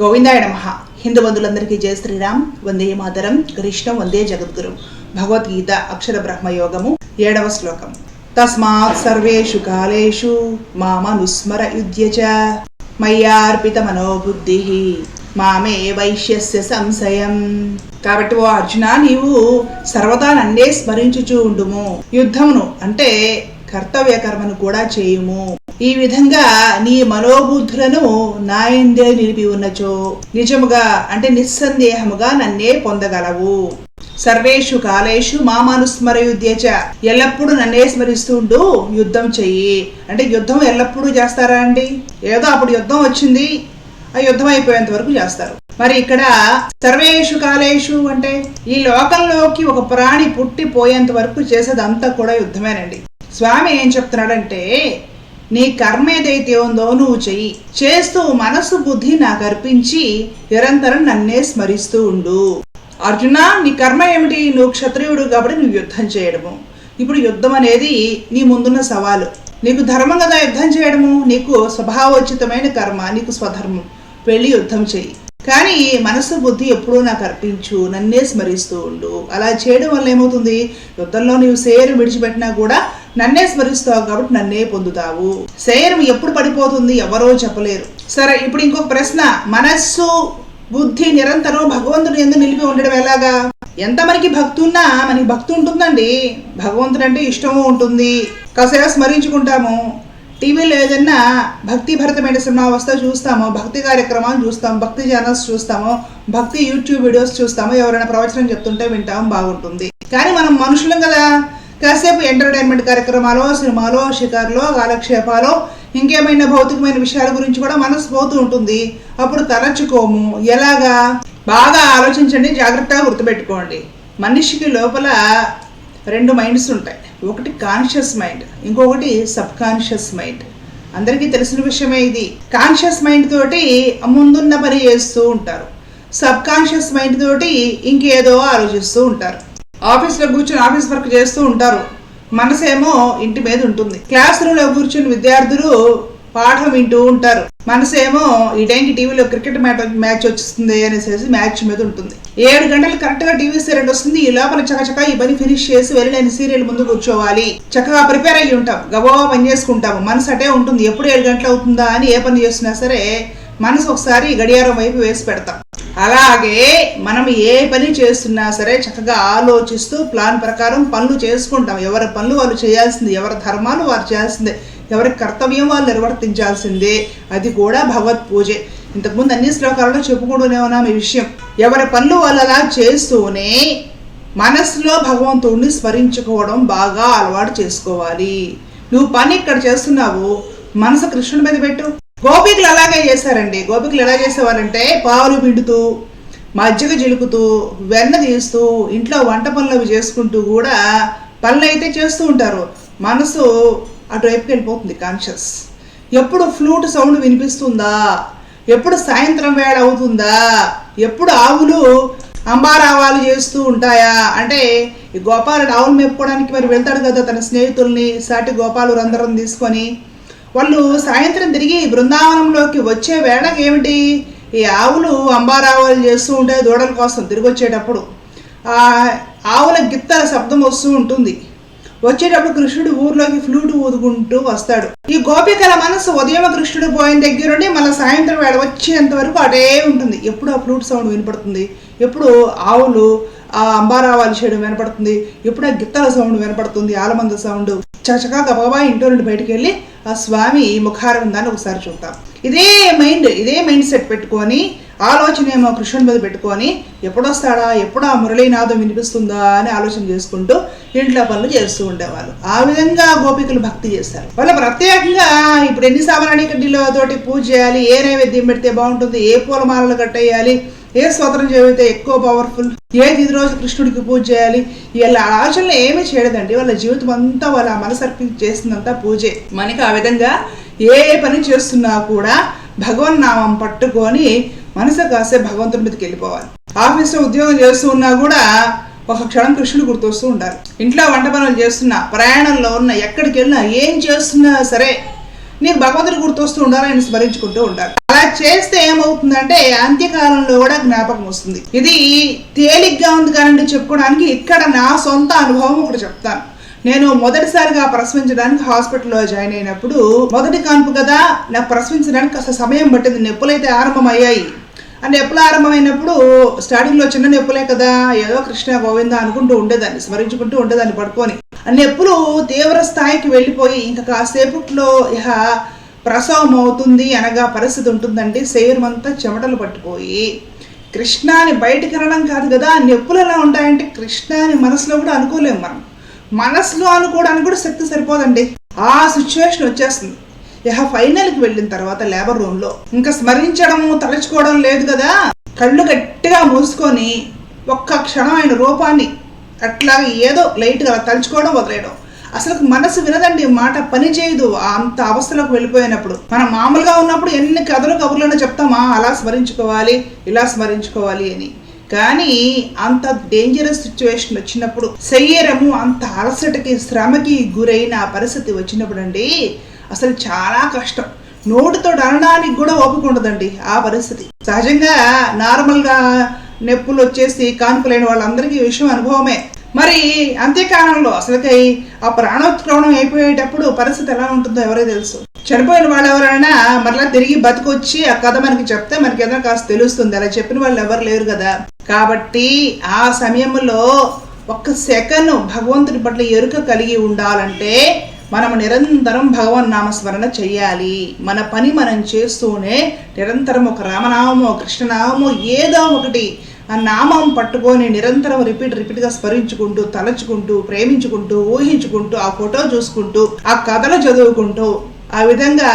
గోవిందాయ నమ. హిందూ బంధులందరికీ జయ శ్రీరామ్. వందే మాతరం. కృష్ణం వందే జగద్గురు. భగవద్గీత అక్షర బ్రహ్మయోగము ఏడవ శ్లోకం. తస్మాత్ సర్వేషు కాలేషు మామనుస్మర యుధ్య చ. మయ్యార్పిత మనోబుద్ధి. మామే వైశ్యస్య సంశయం. కాబట్టి ఓ అర్జున నీవు సర్వదా నన్నే స్మరించుచూ ఉండుము. యుద్ధమును అంటే కర్తవ్య కర్మను కూడా చేయుము. ఈ విధంగా నీ మనోబుద్ధులను నాయందే నిలిపి ఉన్నచో నిజముగా అంటే నిస్సందేహముగా నన్నే పొందగలవు. సర్వేషు కాలేషు మామానుస్మరయుద్ధ్యచ ఎల్లప్పుడూ నన్నే స్మరిస్తుండు యుద్ధం చెయ్యి. అంటే యుద్ధం ఎల్లప్పుడూ చేస్తారా అండి? ఏదో అప్పుడు యుద్ధం వచ్చింది ఆ యుద్ధం అయిపోయేంత వరకు చేస్తారు. మరి ఇక్కడ సర్వేషు కాలేషు అంటే ఈ లోకంలోకి ఒక ప్రాణి పుట్టి పోయేంత వరకు చేసేదంతా కూడా యుద్ధమేనండి. స్వామి ఏం చెప్తున్నాడంటే నీ కర్మ ఏదైతే ఉందో నువ్వు చెయ్యి. చేస్తూ మనసు బుద్ధి నాకు అర్పించి నిరంతరం నన్నే స్మరిస్తూ ఉండు. అర్జున నీ కర్మ ఏమిటి? నువ్వు క్షత్రియుడు కాబట్టి నువ్వు యుద్ధం చేయడము. ఇప్పుడు యుద్ధం అనేది నీ ముందున్న సవాలు. నీకు ధర్మం కదా యుద్ధం చేయడము? నీకు స్వభావోచితమైన కర్మ నీకు స్వధర్మం. వెళ్ళి యుద్ధం చెయ్యి. కానీ మనసు బుద్ధి ఎప్పుడూ నాకు అర్పించు నన్నే స్మరిస్తూ ఉండు. అలా చేయడం వల్ల ఏమవుతుంది? యుద్ధంలో నీవు సేరు విడిచిపెట్టినా కూడా నన్నే స్మరిస్తావు కాబట్టి నన్నే పొందుతావు. శరీరం ఎప్పుడు పడిపోతుంది ఎవరో చెప్పలేరు. సరే ఇప్పుడు ఇంకొక ప్రశ్న. మనస్సు బుద్ధి నిరంతరం భగవంతుడు ఎందుకు నిలిపి ఉండడం ఎలాగా? ఎంత మనకి భక్తి ఉన్నా మనకి భక్తి ఉంటుందండి. భగవంతుడు అంటే ఇష్టము ఉంటుంది. కాసేపు స్మరించుకుంటాము. టీవీలో ఏదన్నా భక్తి భరతమైన సినిమా వస్తే చూస్తాము భక్తి కార్యక్రమాలు చూస్తాము భక్తి ఛానల్స్ చూస్తాము భక్తి యూట్యూబ్ వీడియోస్ చూస్తాము ఎవరైనా ప్రవచనం చెప్తుంటే వింటాము బాగుంటుంది. కానీ మనం మనుషులం కదా. కాసేపు ఎంటర్టైన్మెంట్ కార్యక్రమాలు సినిమాలో షికార్లో కాలక్షేపాలో ఇంకేమైనా భౌతికమైన విషయాల గురించి కూడా మనసు పోతూ ఉంటుంది. అప్పుడు తలచుకోము. ఎలాగా? బాగా ఆలోచించండి జాగ్రత్తగా గుర్తుపెట్టుకోండి. మనిషికి లోపల రెండు మైండ్స్ ఉంటాయి. ఒకటి కాన్షియస్ మైండ్ ఇంకొకటి సబ్ కాన్షియస్ మైండ్ అందరికీ తెలిసిన విషయమే ఇది. కాన్షియస్ మైండ్ తోటి ముందున్న పని చేస్తూ ఉంటారు. సబ్ కాన్షియస్ మైండ్ తోటి ఇంకేదో ఆలోచిస్తూ ఉంటారు. ఆఫీస్లో కూర్చొని ఆఫీస్ వర్క్ చేస్తూ ఉంటారు. మనసేమో ఇంటి మీద ఉంటుంది. క్లాస్ రూమ్లో కూర్చుని విద్యార్థులు పాఠం వింటూ ఉంటారు. మనసేమో ఈ టైంకి టీవీలో క్రికెట్ మ్యాచ్ మ్యాచ్ వచ్చిస్తుంది అనేసి మ్యాచ్ మీద ఉంటుంది. ఏడు గంటలు కరెక్ట్గా టీవీ సీరియల్ వస్తుంది. ఈ లోపల చకచక ఈ పని ఫినిష్ చేసి వెళ్ళి నేను సీరియల్ ముందు కూర్చోవాలి. చక్కగా ప్రిపేర్ అయ్యి ఉంటాం. గబో పని చేసుకుంటాము. మనసు అటే ఉంటుంది. ఎప్పుడు ఏడు గంటలు అవుతుందా అని ఏ పని చేస్తున్నా సరే మనసు ఒకసారి గడియారం వైపు వేసి పెడతాం. అలాగే మనం ఏ పని చేస్తున్నా సరే చక్కగా ఆలోచిస్తూ ప్లాన్ ప్రకారం పనులు చేసుకుంటాం. ఎవరి పనులు వాళ్ళు చేయాల్సింది ఎవరి ధర్మాలు వారు చేయాల్సిందే ఎవరి కర్తవ్యం వాళ్ళు నిర్వర్తించాల్సిందే. అది కూడా భగవత్ పూజే. ఇంతకుముందు అన్ని శ్లోకాలలో చెప్పుకుంటూనే ఉన్నాం ఈ విషయం. ఎవరి పనులు వాళ్ళు అలా చేస్తూనే మనసులో భగవంతుడిని స్మరించుకోవడం బాగా అలవాటు చేసుకోవాలి. నువ్వు పని ఇక్కడ చేస్తున్నావు. మనసు కృష్ణుడి మీద పెట్టు. గోపికలు అలాగే చేశారండి గోపికలు ఎలా చేసేవారంటే పాలు పిండుతూ మజ్జిగ జిలుపుతూ వెన్న తీస్తూ ఇంట్లో వంట పనులు అవి చేసుకుంటూ కూడా పనులు అయితే చేస్తూ ఉంటారు. మనసు అటువైపుకి వెళ్ళిపోతుంది కాన్షియస్ ఎప్పుడు ఫ్లూట్ సౌండ్ వినిపిస్తుందా? ఎప్పుడు సాయంత్రం వేళ అవుతుందా? ఎప్పుడు ఆవులు అంబారావాలు చేస్తూ ఉంటాయా? అంటే ఈ గోపాలుడు ఆవులు మేపుకోవడానికి మరి వెళ్తాడు కదా తన స్నేహితుల్ని సాటి గోపాలు అందరం తీసుకొని. వాళ్ళు సాయంత్రం తిరిగి బృందావనంలోకి వచ్చే వేళకి ఏమిటి? ఈ ఆవులు అంబారావాలు చేస్తూ ఉంటాయి దూడల కోసం తిరిగి వచ్చేటప్పుడు ఆ ఆవుల గిత్తల శబ్దం వస్తూ ఉంటుంది. వచ్చేటప్పుడు కృష్ణుడు ఊర్లోకి ఫ్లూట్ ఊదుకుంటూ వస్తాడు. ఈ గోపికల మనసు ఉదయం కృష్ణుడు పోయిన దగ్గర నుండి మళ్ళీ సాయంత్రం వేళ వచ్చేంత వరకు అటే ఉంటుంది. ఎప్పుడు ఆ ఫ్లూట్ సౌండ్ వినపడుతుంది? ఎప్పుడు ఆవులు ఆ అంబారావాలు చేయడం వినపడుతుంది? ఎప్పుడు ఆ గిత్తల సౌండ్ వినపడుతుంది? ఆలమంద సౌండ్ చచకా గబగబా ఇంట్లో నుండి బయటికి వెళ్ళి ఆ స్వామి ముఖారం ఉందని ఒకసారి చూద్దాం. ఇదే మైండ్ ఇదే మైండ్ సెట్ పెట్టుకొని ఆలోచన ఏమో కృష్ణుడి మీద పెట్టుకొని ఎప్పుడొస్తాడా ఎప్పుడు ఆ మురళీనాథం వినిపిస్తుందా అని ఆలోచన చేసుకుంటూ ఇంట్లో పనులు చేస్తూ ఉండేవాళ్ళు. ఆ విధంగా గోపికలు భక్తి చేస్తారు. వాళ్ళు ప్రత్యేకంగా ఇప్పుడు ఎన్ని సామరాణి కడ్డీలో తోటి పూజ చేయాలి ఏ నైవేద్యం పెడితే బాగుంటుంది ఏ పూలమాలలు కట్టేయాలి ఏ స్వతంత్రం చదివితే ఎక్కువ పవర్ఫుల్ ఏ తిది రోజు కృష్ణుడికి పూజ చేయాలి వీళ్ళ ఆలోచనలు ఏమీ చేయలేదండి. వాళ్ళ జీవితం అంతా వాళ్ళ మనసర్పి చేసిందంతా పూజే. మనకి ఆ విధంగా ఏ ఏ పని చేస్తున్నా కూడా భగవన్నామం పట్టుకొని మనసు కాసే భగవంతుడి మీదకి వెళ్ళిపోవాలి. ఆఫీస్లో ఉద్యోగం చేస్తూ ఉన్నా కూడా ఒక క్షణం కృష్ణుడు గుర్తొస్తూ ఉండాలి ఇంట్లో వంట పనులు చేస్తున్నా ప్రయాణంలో ఉన్న ఎక్కడికి వెళ్ళినా ఏం చేస్తున్నా సరే నీకు భగవంతుడు గుర్తొస్తూ ఉండాలి ఆయన స్మరించుకుంటూ ఉండాలి అలా చేస్తే ఏమవుతుందంటే అంత్యకాలంలో కూడా జ్ఞాపకం వస్తుంది. ఇది తేలిగ్గా ఉంది కానీ చెప్పుకోవడానికి ఇక్కడ నా సొంత అనుభవం ఒకటి చెప్తాను. నేను మొదటిసారిగా ప్రసవించడానికి హాస్పిటల్లో జాయిన్ అయినప్పుడు మొదటి కాన్పు కదా నాకు ప్రసవించడానికి కాస్త సమయం పట్టింది. నొప్పులైతే ఆరంభమయ్యాయి. ఆ నొప్పులు ఆరంభమైనప్పుడు స్టార్టింగ్లో చిన్న నొప్పులే కదా ఏదో కృష్ణ గోవింద అనుకుంటూ ఉండేదాన్ని స్మరించుకుంటూ ఉండేదాన్ని పడుకొని. ఆ నొప్పులు తీవ్ర స్థాయికి వెళ్ళిపోయి ఇంకా కాసేపట్లో ఇహ ప్రసవం అవుతుంది అనగా పరిస్థితి ఉంటుందండి. శరీరం అంతా చెమటలు పట్టిపోయి కృష్ణాని బయటికి వెళ్ళడం కాదు కదా నొప్పులు ఎలా ఉంటాయంటే కృష్ణాని మనసులో కూడా అనుకోలేము మనం. మనసులో అనుకోవడానికి కూడా శక్తి సరిపోదండి. ఆ సిచ్యువేషన్ వచ్చేస్తుంది. ఇహ ఫైనల్కి వెళ్ళిన తర్వాత లేబర్ రూమ్లో ఇంకా స్మరించడము తలుచుకోవడం లేదు కదా? కళ్ళు గట్టిగా మూసుకొని ఒక్క క్షణం ఆయన రూపాన్ని అట్లా ఏదో లైట్గా తలుచుకోవడం వదిలేయడం. అసలు మనసు వినదండి మాట పని చేయదు అంత అవస్థలోకి వెళ్ళిపోయినప్పుడు. మనం మామూలుగా ఉన్నప్పుడు ఎన్ని కథలు కబుర్లను చెప్తామా? అలా స్మరించుకోవాలి ఇలా స్మరించుకోవాలి అని. కానీ అంత డేంజరస్ సిచ్యువేషన్ వచ్చినప్పుడు శరీరము అంత అలసటకి శ్రమకి గురైన పరిస్థితి వచ్చినప్పుడు అండి అసలు చాలా కష్టం. నోటితో అనడానికి కూడా ఓపిక ఉండదండి ఆ పరిస్థితి. సహజంగా నార్మల్గా నొప్పులు వచ్చేసి కానుకలేని వాళ్ళందరికీ విషయం అనుభవమే. మరి అంత్యకాలంలో అసలుకై ఆ ప్రాణోత్క్రమణం అయిపోయేటప్పుడు పరిస్థితి ఎలా ఉంటుందో ఎవరో తెలుసు. చనిపోయిన వాళ్ళు ఎవరైనా మరలా తిరిగి బతికొచ్చి ఆ కథ మనకి చెప్తే మనకి ఏదైనా కాస్త తెలుస్తుంది. అలా చెప్పిన వాళ్ళు ఎవరు లేరు కదా. కాబట్టి ఆ సమయంలో ఒక్క సెకండ్ భగవంతుడి పట్ల ఎరుక కలిగి ఉండాలంటే మనం నిరంతరం భగవన్ నామస్మరణ చెయ్యాలి మన పని మనం చేస్తూనే నిరంతరం ఒక రామనామము కృష్ణనామము ఏదో ఒకటి ఆ నామం పట్టుకొని నిరంతరం రిపీట్ రిపీట్గా స్మరించుకుంటూ తలచుకుంటూ ప్రేమించుకుంటూ ఊహించుకుంటూ ఆ ఫోటో చూసుకుంటూ ఆ కథలు చదువుకుంటూ ఆ విధంగా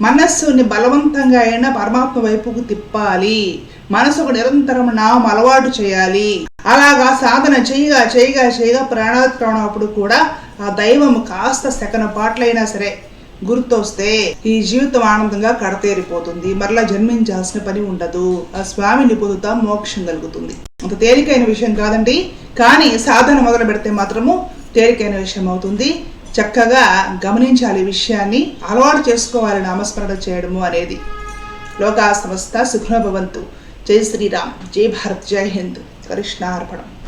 మనస్సుని బలవంతంగా అయినా పరమాత్మ వైపుకు తిప్పాలి. మనసుకు నిరంతరం నామం అలవాటు చేయాలి. అలాగా సాధన చేయగా చేయగా చేయగా ప్రాణాత్క్రమణం అప్పుడు కూడా ఆ దైవం కాస్త సెకన పాటలైనా సరే గుర్తొస్తే ఈ జీవితం ఆనందంగా కడతేరిపోతుంది. మరలా జన్మించాల్సిన పని ఉండదు. ఆ స్వామిని పొందుతా మోక్షం కలుగుతుంది. అంత తేలికైన విషయం కాదండి. కానీ సాధన మొదలు పెడితే మాత్రము తేలికైన విషయం అవుతుంది. చక్కగా గమనించాలి విషయాన్ని. అలవాటు చేసుకోవాలి నామస్మరణ చేయడము అనేది. లోకా సంస్థ సుఖభవంతు జై శ్రీరామ్. జై భారత్. జై హింద్. కృష్ణార్పణం.